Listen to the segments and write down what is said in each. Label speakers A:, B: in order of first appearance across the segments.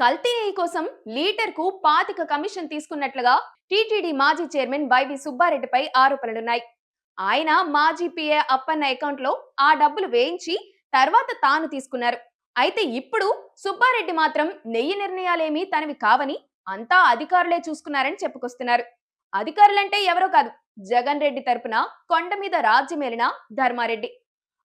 A: కల్తీ నెయ్యి కోసం లీటర్కు పాతిక కమిషన్ తీసుకున్నట్లుగా టీటీడీ మాజీ చైర్మన్ వైవి సుబ్బారెడ్డిపై ఆరోపణలున్నాయి. ఆయన మాజీ పిఏ అప్పన్న అకౌంట్లో ఆ డబ్బులు వేయించి తర్వాత తాను తీసుకున్నారు. అయితే ఇప్పుడు సుబ్బారెడ్డి మాత్రం నెయ్యి నిర్ణయాలేమీ తనవి కావని అంతా అధికారులే చూసుకున్నారని చెప్పుకొస్తున్నారు. అధికారులంటే ఎవరో కాదు జగన్ రెడ్డి తరపున కొండ మీద రాజ్యమేలిన ధర్మారెడ్డి.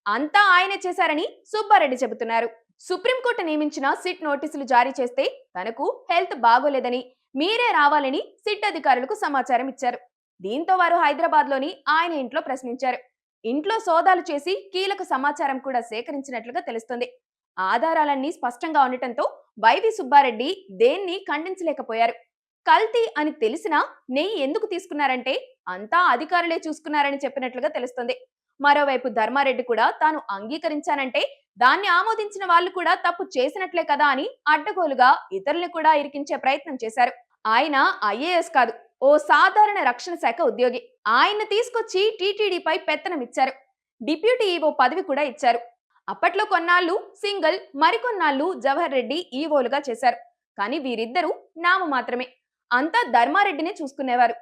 A: అంతా ఆయనే చేశారని సుబ్బారెడ్డి చెబుతున్నారు. సుప్రీంకోర్టు నియమించిన సిట్ నోటీసులు జారీ చేస్తే తనకు హెల్త్ బాగోలేదని మీరే రావాలని సిట్ అధికారులకు సమాచారం ఇచ్చారు. దీంతో వారు హైదరాబాద్లోని ఆయన ఇంట్లో ప్రశ్నించారు. ఇంట్లో సోదాలు చేసి కీలక సమాచారం కూడా సేకరించినట్లుగా తెలుస్తుంది. ఆధారాలన్నీ స్పష్టంగా ఉండటంతో వైవి సుబ్బారెడ్డి దేన్ని ఖండించలేకపోయారు. కల్తీ అని తెలిసినా నెయ్యి ఎందుకు తీసుకున్నారంటే అంతా అధికారులే చూసుకున్నారని చెప్పినట్లుగా తెలుస్తుంది. మరోవైపు ధర్మారెడ్డి కూడా తాను అంగీకరించానంటే దాన్ని ఆమోదించిన వాళ్ళు కూడా తప్పు చేసినట్లే కదా అని అడ్డగోలుగా ఇతరుల్ని కూడా ఇరికించే ప్రయత్నం చేశారు. ఆయన ఐఏఎస్ కాదు ఓ సాధారణ రక్షణ శాఖ ఉద్యోగి. ఆయన్ని తీసుకొచ్చి టీటీడీపై పెత్తనం ఇచ్చారు డిప్యూటీ ఈవో పదవి కూడా ఇచ్చారు. అప్పట్లో కొన్నాళ్ళు సింగల్ మరికొన్నాళ్ళు జవహర్ రెడ్డి ఈవోలుగా చేశారు. కానీ వీరిద్దరూ నామ మాత్రమే అంతా ధర్మారెడ్డినే చూసుకునేవారు.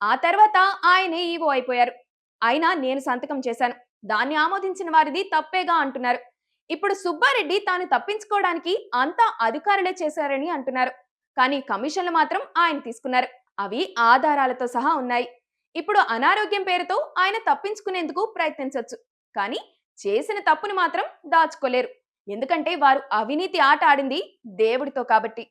A: ఆ తర్వాత ఆయనే ఈవో అయిపోయారు. అయినా నేను సంతకం చేశాను. దాన్ని ఆమోదించిన వారిది తప్పేగా అంటున్నారు. ఇప్పుడు సుబ్బారెడ్డి తాను తప్పించుకోవడానికి అంతా అధికారులే చేశారని అంటున్నారు. కానీ కమిషన్లు మాత్రం ఆయన తీసుకున్నారు. అవి ఆధారాలతో సహా ఉన్నాయి. ఇప్పుడు అనారోగ్యం పేరుతో ఆయన తప్పించుకునేందుకు ప్రయత్నించవచ్చు కానీ చేసిన తప్పును మాత్రం దాచుకోలేరు. ఎందుకంటే వారు అవినీతి ఆట ఆడింది దేవుడితో కాబట్టి.